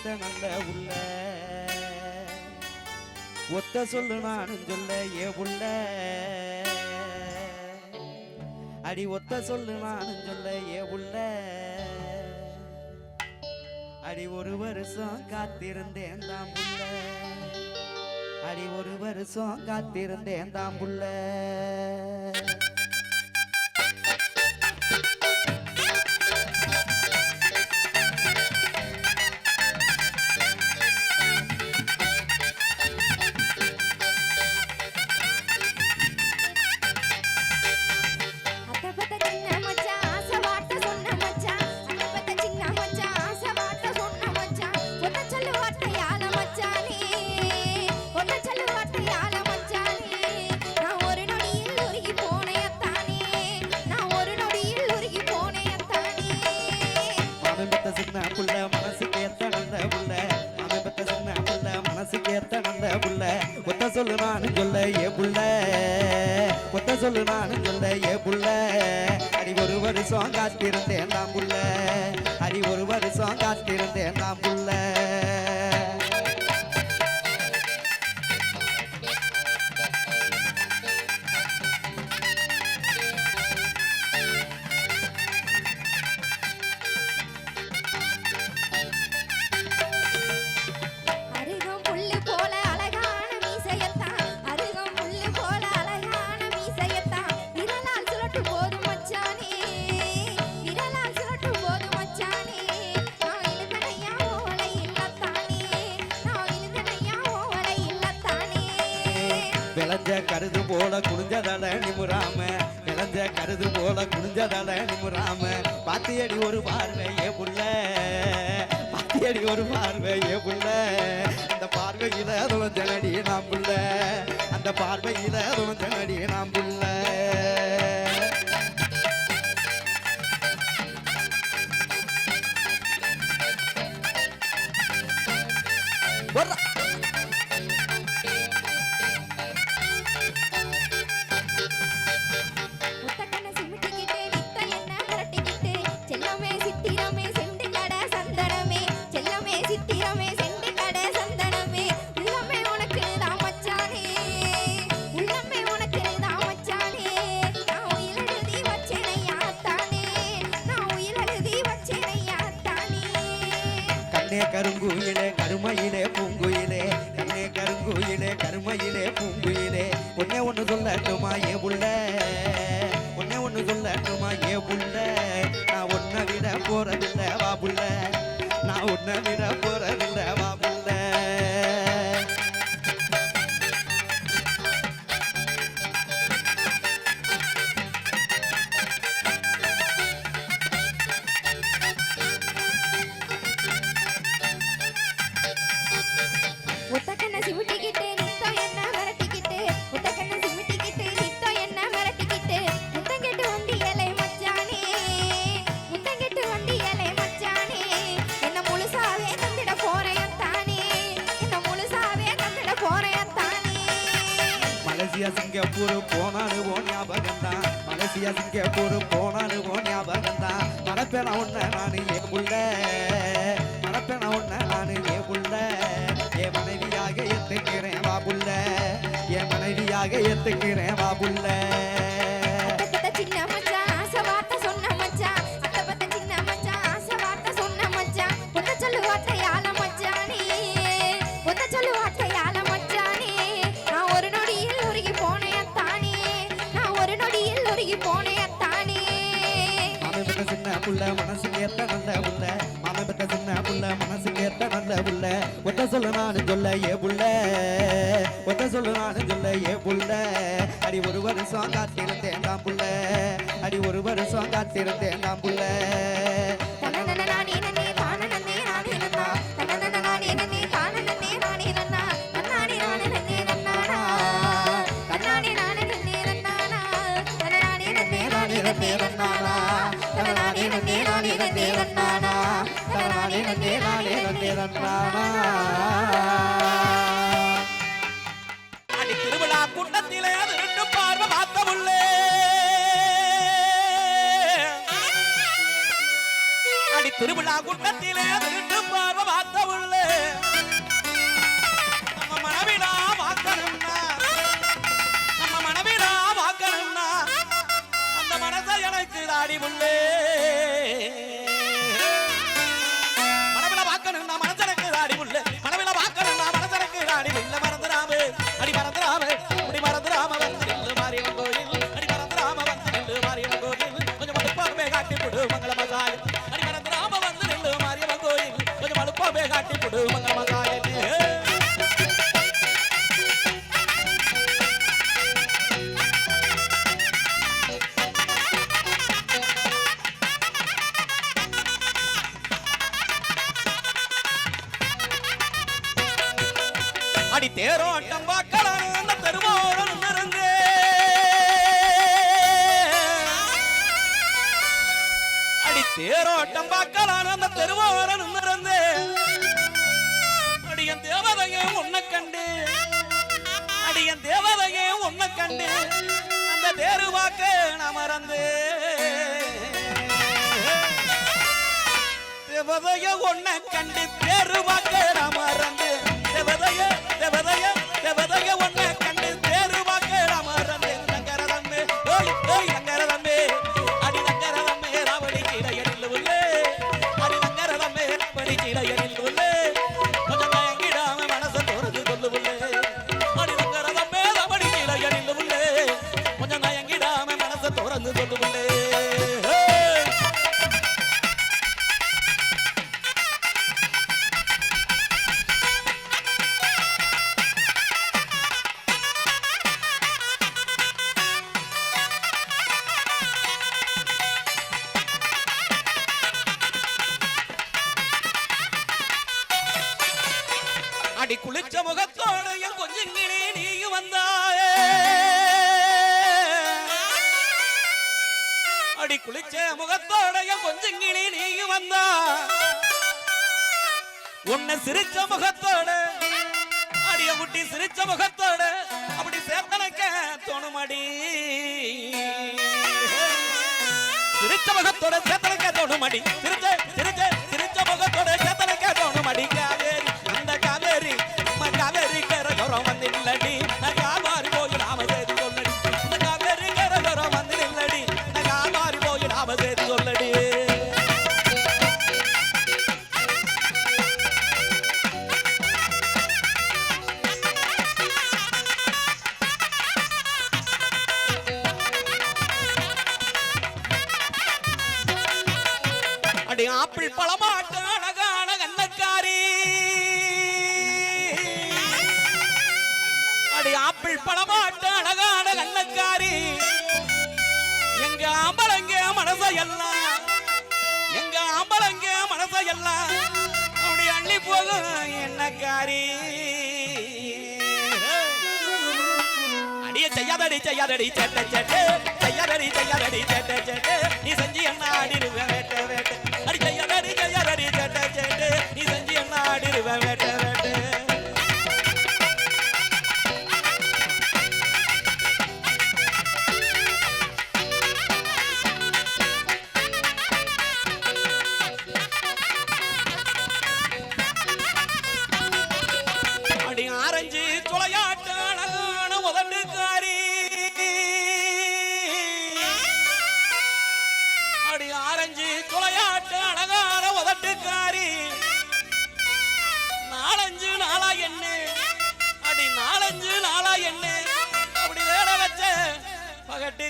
ஒத்த நல்ல உள்ள. ஒத்த சொல்லு நானும் சொல்ல ஏ புள்ள அடி ஒத்த சொல்லு நானும் சொல்ல ஏ புள்ள அடி ஒரு வருஷம் காத்திருந்தேன் தான் புள்ள அடி ஒரு வருஷம் காத்திருந்தேன் தான் புள்ள காத்திருந்தேன் நாம் உள்ள. அறி ஒரு வருஷம் காத்திருந்தேன் நாம் உள்ள. கருது போல குடிஞ்சதால நிமுறாம விளைஞ்ச கருது போல குடிஞ்சதால நிமுறாம பாத்தியடி ஒரு பார்வையே புள்ள பாத்தியடி ஒரு பார்வையே புள்ள. அந்த பார்வையில துவஞ்சனடி நாம் புள்ள. அந்த பார்வையில துவஞ்சனடி நாம் புள்ள. கருமையிலே பூங்குயிலே. ஒன்னே ஒண்ணு சொல்லட்டுமா ஏ புள்ள? ஒன்னே ஒண்ணு சொல்லட்டுமா ஏ புள்ள? நான் ஒன்ன விட போறதில்லை வா புள்ள. நான் ஒன்ன விட போறதில்லை. மலேசியா சிங்கப்பூர் போனாலும் ஓ ஞாபகம் தான் மலேசியா சிங்கப்பூர் போனாலும் ஓ ஞாபகம் தான் மனப்பேன உன்ன நானு ஏ புள்ள. மனப்பேன உன்ன நானு ஏ புள்ள. என் மனைவியாக எத்துக்கிறேன் வா புள்ள. என் மனைவியாக எத்துக்கிறேன் வா புள்ள. பெத்த சின்ன புள்ள மனசு கேட்ட நல்ல புள்ள. மாமன் பெத்த சின்ன புள்ள மனசு கேட்ட நல்ல புள்ள. ஒத்த சொல்ல நானு சொல்ல ஏ புள்ள. ஒத்த சொல்ல நானு சொல்ல ஏ புள்ள. அடி ஒரு வருஷம் காத்திருந்தேன் தான் புள்ள. அடி ஒரு வருஷம் காத்திருந்தேன் தான் புள்ள. తండే నానే తండే తండ్రానా திருவிழா குண்டத்திலே திருட்டு பார்வை பார்த்த உள்ளே நம்ம மனவிடா வாக்கணும்னா நம்ம மனவிடா வாக்கணும்னா அந்த மனசை எனக்கு தாடி உள்ளே தேவதைய ஒன்ன கண்டு பேரு மக்கள் மறந்து. தேவதைய தேவதைய தேவதைய ஒன்ன அடி குளிச்ச முகத்தோடையும் கொஞ்சங்களே நீயும் வந்தாயே. அடி குளிச்ச முகத்தோடையும் கொஞ்சங்களே நீயும் வந்தா. உன்னை சிரிச்ச முகத்தோட அடிய குட்டி சிரிச்ச முகத்தோட அப்படி சேர்த்தனக்க தோணுமடி. சிரிச்ச முகத்தோட சேர்த்தனக்க தோணுமடி. சிரிச்ச சிரிச்ச சிரிச்ச முகத்தோட சேர்த்தனக்க தோணுமடிக்க செய்யாரே அடியே செய்யாதடி செய்யாதடி சேட்ட சேட்டு. செய்யாதடி செய்யாதடி சேட்ட சேட்டு. நீ செஞ்சு என்ன ஆடிடுவே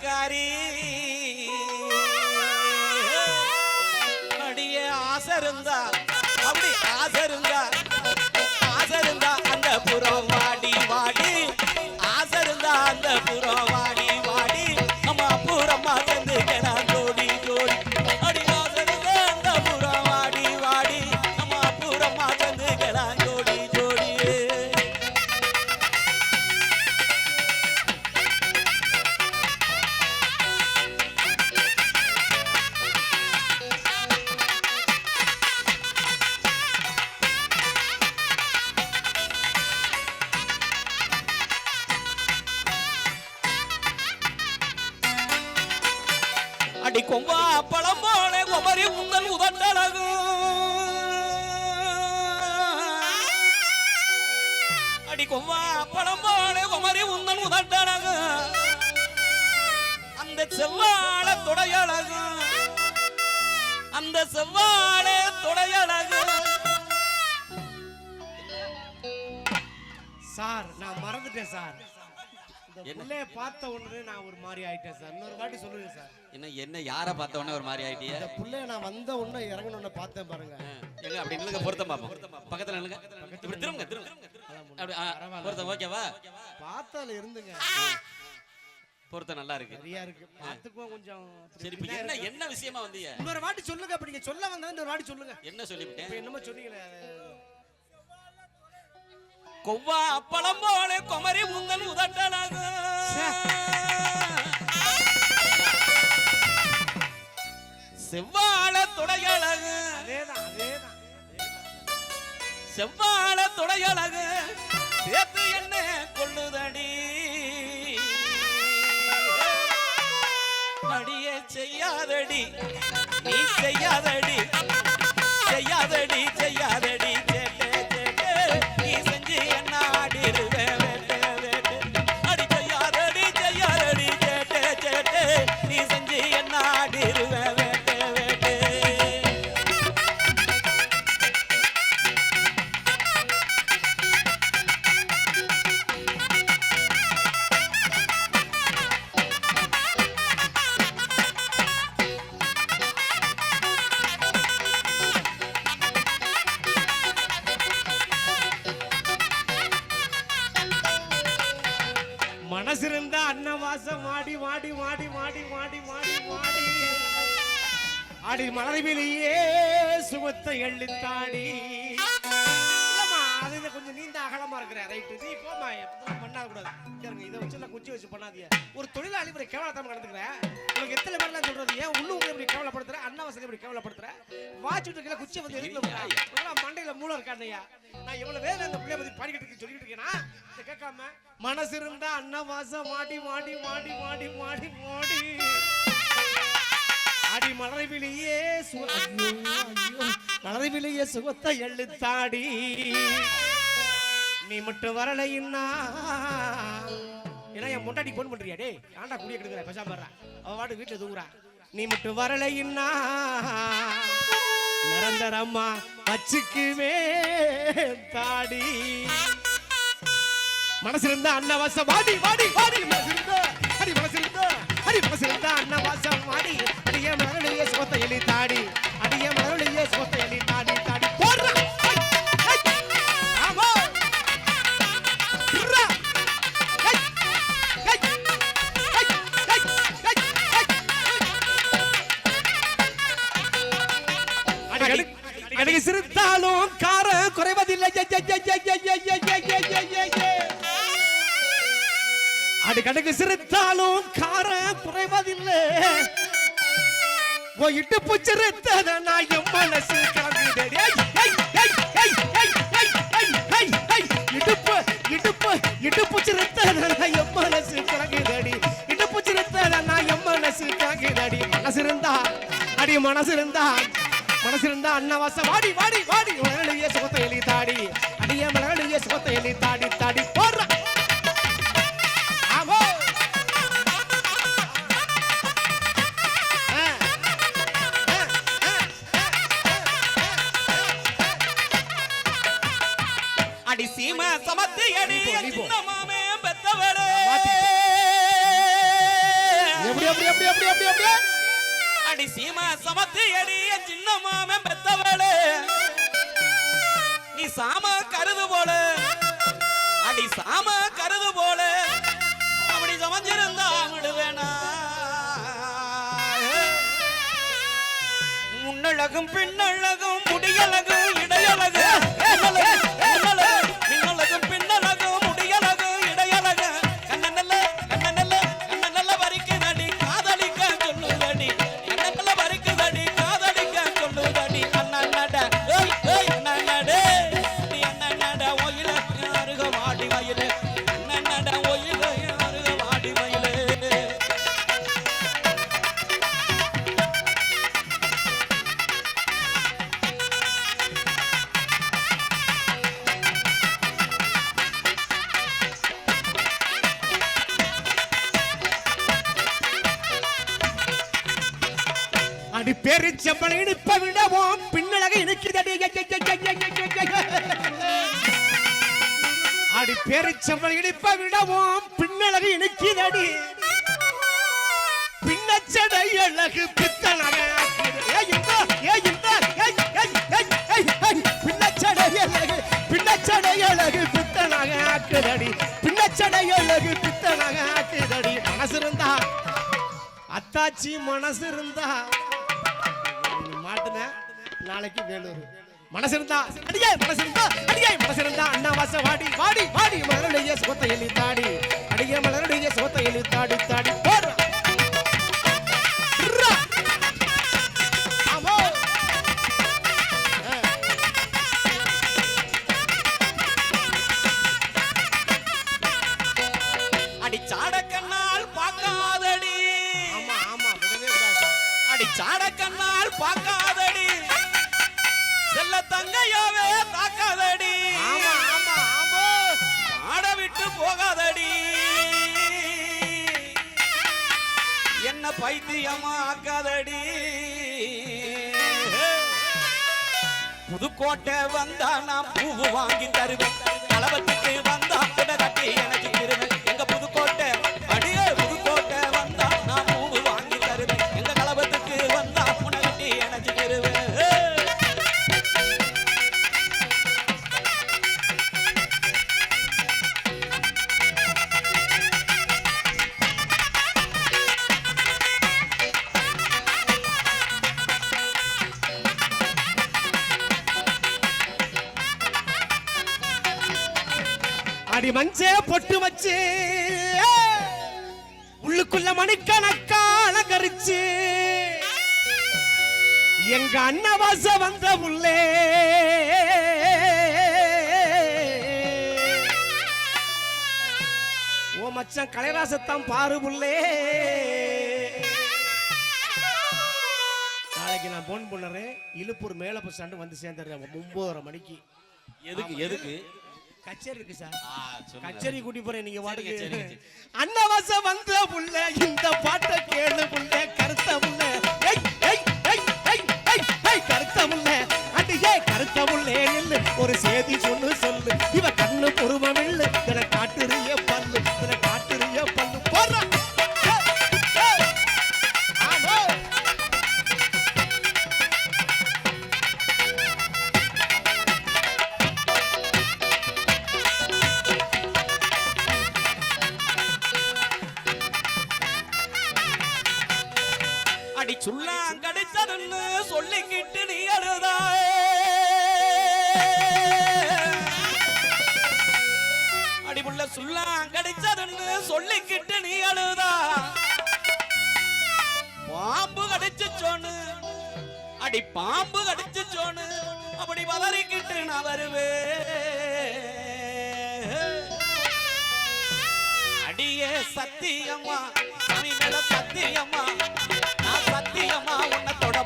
કરી மறந்துட்டேன் சார். இந்த என்ன? பிள்ளைய பார்த்த உடனே நான் ஒரு மாதிரி ஆயிட்டேன் சார். இன்னொரு வாட்டி சொல்லுங்க சார். என்ன என்ன யாரை பார்த்த உடனே ஒரு மாதிரி ஆயிட்டிய? இந்த பிள்ளைய நான் வந்த உடனே இறங்கின உடனே பார்த்தேன் பாருங்க. எங்க அப்படி நில்லுங்க பொருத்தம் பார்ப்போம். பக்கத்துல நில்லுங்க. இப்படி திரும்புங்க திரும்புங்க. அப்படி பொருத்தம் ஓகேவா? பார்த்ததுல இருந்துங்க. பொருத்தம் நல்லா இருக்கு. சரியா இருக்கு. பார்த்துக்குவோம் கொஞ்சம். சரி இப்ப என்ன என்ன விஷயமா வந்தீங்க? இன்னொரு வாட்டி சொல்லுங்க அப்ப நீங்க சொல்ல வந்தா இன்னொரு வாட்டி சொல்லுங்க. என்ன சொல்லிவிட்டேன்? இப்ப என்னமோ சொன்னீங்களே கொவ்வா அப்பளம் போல குமரி உங்கள் உதட்டழகு செவ்வாழ துடையழகு. செவ்வாழ துடையழகு. சேர்த்து என்ன கொள்ளுதடி. அடியே செய்யாதடி நீ செய்யாதடி. மனசு இருந்தா அன்னவாசம். மாடி மாடி மாடி மாடி மாடி மாடி மாடி. ஆடி மலர்விலேயே சுகத்தை எள்ளித்தாடி அது கொஞ்சம் நீண்ட அகலமா இருக்கிற. ரைட்டு நீ போமா பண்ணாத கூடாது இதை வச்சு எல்லாம் குச்சி வச்சு பண்ணாதீங்க. ஒரு தொழிலாளி இப்படி கேவலத்தம் நடந்துக்கிறேன் உனக்கு எத்தனை பேர்லாம் சொல்றது? ஏன் இப்படி கேவலப்படுத்துற? அண்ணா வசதி இப்படி கேவலப்படுத்துற? வாட்சிட்டு இருக்கல குச்சி வந்து எதுக்குல மண்டையில மூளை இருக்காண்டையா நான் எவ்வளவு வேலை அந்த பிள்ளைய பத்தி பாடிக்கிட்டு சொல்லிட்டு இருக்கேனா? இதை கேட்காம மனசு இருந்தா அண்ணா வாசம் மாடி மாடி மாடி மாடி மாடி மாடி அடி மலர்விலேயே. மலர்விலேயே சுகத்தை எழுத்தாடி. நீ மட்டும் வரலைன்னா ஏன்னா என் முன்னாடி போன் பண்றியா டேய்? ஆண்டா குடிய கெடுக்கிற பேசாம வர்றா அவ வாட்டு வீட்டுல தூங்குறா. நீ மட்டும் வரலைன்னா நிரந்தரம்மா வச்சுக்குவே தாடி. மனசு அன்னவாசம் வாடி வாடி வாடி. மனசு அடி மனசு அடி மனசு அன்னவாசம் வாடி. அடிய மலருடைய சோத்த எலி தாடி. அடிய மலருடைய சோத்த எலி ரெண்டு கணக்கு சிரித்தாலும் காரம் குறைவதில்லை. போயிட்டு புச்சிருத்தத நான் என் மனசு இடுப்பு இடுப்பு இடுப்புச்சிருத்தத நான் என் மனசு கலங்குதடி இடுப்புச்சிருத்தத நான் என் மனசு கலங்குதடி மனசு இருந்தா அடி மனசு இருந்தா மனசு இருந்தா அன்னவாசம். வாடி வாடி வாடி. மலகடிய சுகத்தை எழுதி தாடி. அடிய மலகடிய சுகத்தை எழுதி தாடி தாடி. போடுற. சீம சமத்து அடி நீ போ, நீ போ. சின்ன மாமே பெத்தவளே. மாத்தி. எப்படி எப்படி எப்படி எப்படி எப்படி எப்படி? அடி சீம சமத்து அடி சின்ன மாமே பெத்தவளே. நீ சாம கருது போல. அடி சாம கருது போல. அப்படி சமைஞ்சிருந்தா விடுவேனா. முன்னழகும் பின்னழகும் முடியழகும் இடையழகு அடி பேரிச்சம்பளம் இனிப்ப விடவும் பின்னழக இனிக்குதடி அடி பேரிச்சம்பளம் இனிப்ப விடவும் பின்னழக இனிக்குதடி பின்னச்சடை அழகு பித்தனக பின்னச்சடை அழகு பின்னச்சடை அழகு பித்தனக ஆக்குதடி பின்னச்சடை அழகு பித்தனக ஆக்குதடி மனசு இருந்தா அத்தாச்சி மனசு இருந்தா நாளைக்கு வேலூர். மனசு இருந்தா அடியே மனசு இருந்தா அடியே மனசு இருந்தா அண்ணா வாச வாடி வாடி வாடி மரணைய சுகத்தை எண்ணி தாடி. புதுக்கோட்டை வந்தா நான் பூவு வாங்கி தருவேன். தளபதிக்கு வந்தா கூட கட்டி எனக்கு திருவேன் அன்னவாச வந்த உள்ளே. ஓ மச்சான் கலைராசத்தான் பாரு புள்ளே. நாளைக்கு நான் போன் பண்ணுறேன். இழுப்பூர் மேல பஸ் ஸ்டாண்டு வந்து சேர்ந்துடுறேன் ஒன்பதரை மணிக்கு. எதுக்கு எதுக்கு? கச்சேரி இருக்கு சார். கச்சேரி கூட்டி போறேன் நீங்க சரிங்க. அன்னவாசம் வந்த புள்ள இந்த பாட்டை கேளு புள்ள கருத்த புள்ள. கருத்த புள்ள அடியே கருத்த புள்ளே நில்லு. ஒரு சேதி சொல்லு சொல்லு. இவ கண்ணு பொறுமம் என இத நான் வருவேன். அடியே சத்தியம்மா சத்தியம்மா நான் சத்தியம்மா உன்னை தொட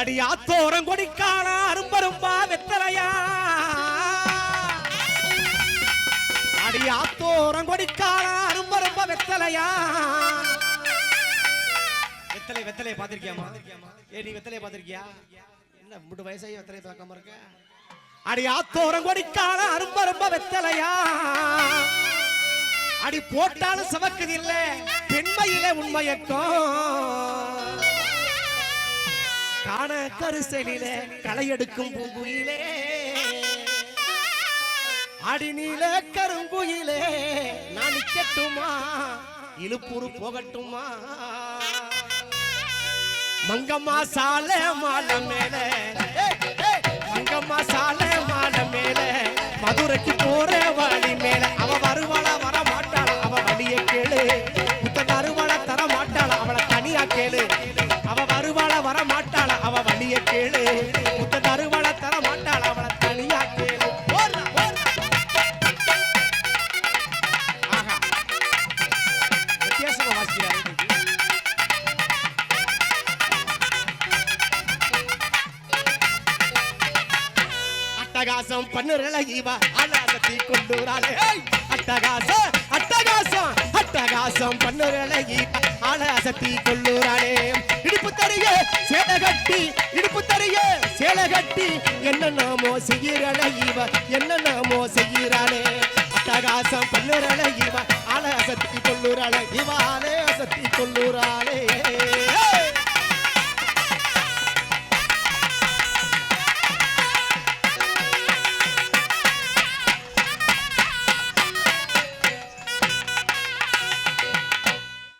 அடி ஆத்தோரம் கொடிக்கானா அரும்பரும்பா வெத்தலையா? அடி ஆத்தோரம் கொடிக்கானா அரும்பரும்பா வெத்தலையா? வெத்தலை வெத்தலையை பாத்திருக்கியாமா ஏ நீ வெத்தலையை பார்த்துருக்கியா? என்ன முட்டு வயசாகி வெத்தலையை பார்க்காம இருக்க? அடி ஆத்தோரம் கொடிக்கானா அரும்பரும்பா வெத்தலையா? அடி போட்டாலும் சமக்குது இல்ல பெண்மையில உண்மையக்கம் காண கரிசலிலே களையெடுக்கும் பூங்குயிலே. அடிநீல கருங்குயிலே நான் நிக்கட்டுமா இழுப்புறு போகட்டுமா? மங்கம்மா சால மாலை மேல. மங்கம்மா சால மாலை மேல. மதுரைக்கு போற வழி மேல. கதைய கேளு. முத்த தருவள தர மாட்டாள் அவளை தனியா கேளு. வித்தியாசமா அட்டகாசம் பண்ணுறல அட்டகாசம் அட்டகாசம் அட்டகாசம் பண்ணுறல அலாசத்தி கொள்ளுறாளே. இடுப்பு தருக சேலை கட்டி இடுப்பு தருக சேலை கட்டி. என்ன நாமோ செய்கிறாளே இவ என்ன நாமோ செய்கிறாளே. அட்டகாசம் பண்ணுறாளே இவ அலாசத்தி கொள்ளுறாளே. இவ அலாசத்தி கொள்ளுறாளே.